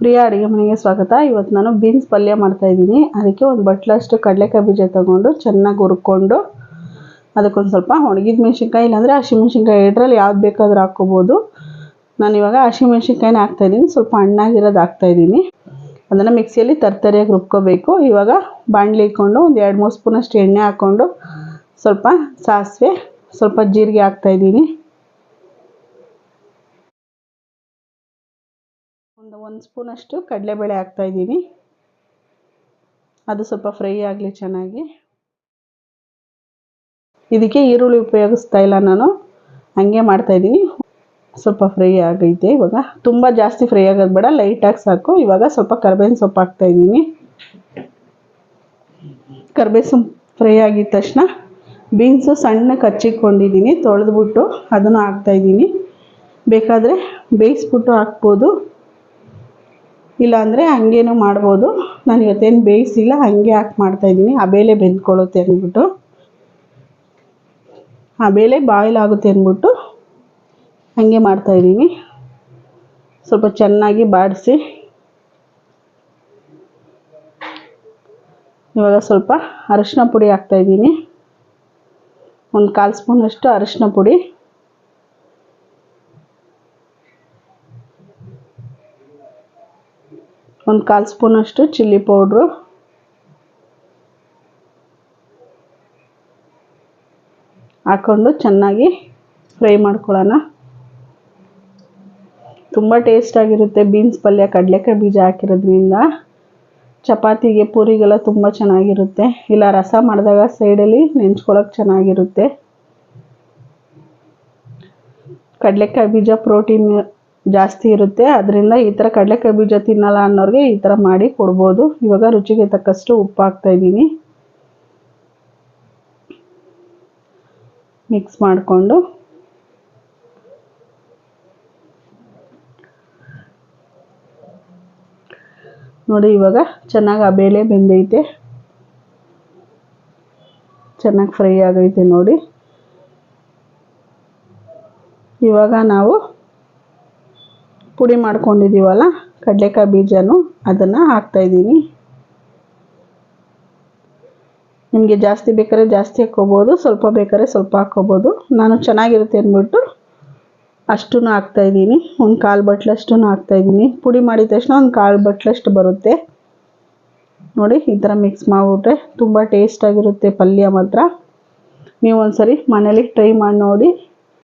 ಪ್ರಿಯ ಅಡುಗೆ ಮನೆಗೆ ಸ್ವಾಗತ. ಇವತ್ತು ನಾನು ಬೀನ್ಸ್ ಪಲ್ಯ ಮಾಡ್ತಾಯಿದ್ದೀನಿ ಅದಕ್ಕೆ ಒಂದು ಬಟ್ಲಷ್ಟು ಕಡಲೆಕಾಯಿ ಬೀಜ ತೊಗೊಂಡು ಚೆನ್ನಾಗಿ ಹುರ್ಕೊಂಡು ಅದಕ್ಕೊಂದು ಸ್ವಲ್ಪ ಒಣಗಿದ ಮೆಣಸಿನ್ಕಾಯಿ, ಇಲ್ಲಾಂದರೆ ಹಸಿಮೆಣ್ಸಿನ್ಕಾಯಿ ಎರಡರಲ್ಲಿ ಯಾವ್ದು ಬೇಕಾದರೂ ಹಾಕ್ಕೋಬೋದು. ನಾನು ಇವಾಗ ಹಸಿಮೆಣ್ಸಿನ್ಕಾಯಿನ ಹಾಕ್ತಾಯಿದ್ದೀನಿ ಸ್ವಲ್ಪ ಹಣ್ಣಾಗಿರೋದು ಹಾಕ್ತಾಯಿದ್ದೀನಿ ಅದನ್ನು ಮಿಕ್ಸಿಯಲ್ಲಿ ತರ್ತರಿಯಾಗಿ ರುಬ್ಕೋಬೇಕು. ಇವಾಗ ಬಾಣಲಿ ಇಟ್ಕೊಂಡು ಒಂದು ಎರಡು ಮೂರು ಸ್ಪೂನಷ್ಟು ಎಣ್ಣೆ ಹಾಕ್ಕೊಂಡು ಸ್ವಲ್ಪ ಸಾಸಿವೆ, ಸ್ವಲ್ಪ ಜೀರಿಗೆ ಹಾಕ್ತಾಯಿದ್ದೀನಿ ಒಂದು ಒಂದು ಸ್ಪೂನಷ್ಟು ಕಡಲೆಬೇಳೆ ಹಾಕ್ತಾಯಿದ್ದೀನಿ ಅದು ಸ್ವಲ್ಪ ಫ್ರೈ ಆಗಲಿ ಚೆನ್ನಾಗಿ. ಇದಕ್ಕೆ ಈರುಳ್ಳಿ ಉಪಯೋಗಿಸ್ತಾ ಇಲ್ಲ ನಾನು. ಹಂಗೆ ಮಾಡ್ತಾಯಿದ್ದೀನಿ ಸ್ವಲ್ಪ ಫ್ರೈ ಆಗೈತೆ ಇವಾಗ. ತುಂಬ ಜಾಸ್ತಿ ಫ್ರೈ ಆಗೋದು ಬೇಡ ಲೈಟಾಗಿ ಸಾಕು. ಇವಾಗ ಸ್ವಲ್ಪ ಕರ್ಬೇವಿನ ಸೊಪ್ಪು ಹಾಕ್ತಾಯಿದ್ದೀನಿ ಕರ್ಬೇವು ಸೊಪ್ಪು ಫ್ರೈ ಆಗಿದ ತಕ್ಷಣ ಬೀನ್ಸು ಸಣ್ಣ ಕಚ್ಚಿಕೊಂಡಿದ್ದೀನಿ ತೊಳೆದ್ಬಿಟ್ಟು ಅದನ್ನು ಹಾಕ್ತಾಯಿದ್ದೀನಿ ಬೇಕಾದರೆ ಬೇಯಿಸ್ಬಿಟ್ಟು ಹಾಕ್ಬೋದು. ಇಲ್ಲಾಂದರೆ ಹಂಗೇನು ಮಾಡ್ಬೋದು. ನಾನು ಇವತ್ತೇನು ಬೇಯಿಸಿಲ್ಲ, ಹಂಗೆ ಹಾಕಿ ಮಾಡ್ತಾಯಿದ್ದೀನಿ ಆ ಬೇಳೆ ಬೆಂದ್ಕೊಳ್ಳುತ್ತೆ ಅಂದ್ಬಿಟ್ಟು. ಆ ಬೇಳೆ ಬಾಯಿಲ್ ಆಗುತ್ತೆ ಅಂದ್ಬಿಟ್ಟು ಹಂಗೆ ಮಾಡ್ತಾಯಿದ್ದೀನಿ ಸ್ವಲ್ಪ ಚೆನ್ನಾಗಿ ಬಾಡಿಸಿ. ಇವಾಗ ಸ್ವಲ್ಪ ಅರಶಿನ ಪುಡಿ ಹಾಕ್ತಾಯಿದ್ದೀನಿ ಒಂದು ಕಾಲು ಸ್ಪೂನಷ್ಟು ಅರಶಿನ ಪುಡಿ. ಒಂದು ಕಾಲು ಸ್ಪೂನಷ್ಟು ಚಿಲ್ಲಿ ಪೌಡ್ರು. ಹಾಕ್ಕೊಂಡು ಚೆನ್ನಾಗಿ ಫ್ರೈ ಮಾಡ್ಕೊಳ್ಳೋಣ. ತುಂಬ ಟೇಸ್ಟಾಗಿರುತ್ತೆ ಬೀನ್ಸ್ ಪಲ್ಯ, ಕಡಲೆಕಾಯಿ ಬೀಜ ಹಾಕಿರೋದ್ರಿಂದ. ಚಪಾತಿಗೆ ಪೂರಿಗೆಲ್ಲ ತುಂಬ ಚೆನ್ನಾಗಿರುತ್ತೆ. ಇಲ್ಲ, ರಸ ಮಾಡಿದಾಗ ಸೈಡಲ್ಲಿ ನೆಂಚ್ಕೊಳ್ಳೋಕೆ ಚೆನ್ನಾಗಿರುತ್ತೆ. ಕಡಲೆಕಾಯಿ ಬೀಜ ಪ್ರೋಟೀನ್ ಜಾಸ್ತಿ ಇರುತ್ತೆ. ಅದರಿಂದ ಈ ಥರ ಕಡಲೆಕಾಯಿ ಬೀಜ ತಿನ್ನಲ್ಲ ಅನ್ನೋರಿಗೆ ಈ ಥರ ಮಾಡಿ ಕೊಡ್ಬೋದು. ಇವಾಗ ರುಚಿಗೆ ತಕ್ಕಷ್ಟು ಉಪ್ಪು ಹಾಕ್ತಾಯಿದ್ದೀನಿ ಮಿಕ್ಸ್ ಮಾಡಿಕೊಂಡು. ನೋಡಿ ಇವಾಗ ಚೆನ್ನಾಗಿ ಆ ಬೇಳೆ ಬೆಂದೈತೆ. ಚೆನ್ನಾಗಿ ಫ್ರೈ ಆಗೈತೆ ನೋಡಿ. ಇವಾಗ ನಾವು ಪುಡಿ ಮಾಡ್ಕೊಂಡಿದ್ದೀವಲ್ಲ? ಕಡಲೆಕಾಯಿ ಬೀಜನೂ ಅದನ್ನು ಹಾಕ್ತಾಯಿದ್ದೀನಿ ನಿಮಗೆ ಜಾಸ್ತಿ ಬೇಕಾದ್ರೆ ಜಾಸ್ತಿ ಹಾಕ್ಕೋಬೋದು, ಸ್ವಲ್ಪ ಬೇಕಾದ್ರೆ ಸ್ವಲ್ಪ ಹಾಕ್ಕೋಬೋದು. ನಾನು ಚೆನ್ನಾಗಿರುತ್ತೆ ಅಂದ್ಬಿಟ್ಟು ಅಷ್ಟೂ ಹಾಕ್ತಾಯಿದ್ದೀನಿ ಒಂದು ಕಾಲು ಬಟ್ಲಷ್ಟು ಹಾಕ್ತಾಯಿದ್ದೀನಿ ಪುಡಿ ಮಾಡಿದ ತಕ್ಷಣ ಒಂದು ಕಾಲು ಬಟ್ಲಷ್ಟು ಬರುತ್ತೆ. ನೋಡಿ, ಈ ಥರ ಮಿಕ್ಸ್ ಮಾಡಿಬಿಟ್ರೆ ತುಂಬ ಟೇಸ್ಟಾಗಿರುತ್ತೆ ಪಲ್ಯ ಮಾತ್ರ. ನೀವು ಒಂದ್ಸರಿ ಮನೇಲಿ ಟ್ರೈ ಮಾಡಿ ನೋಡಿ.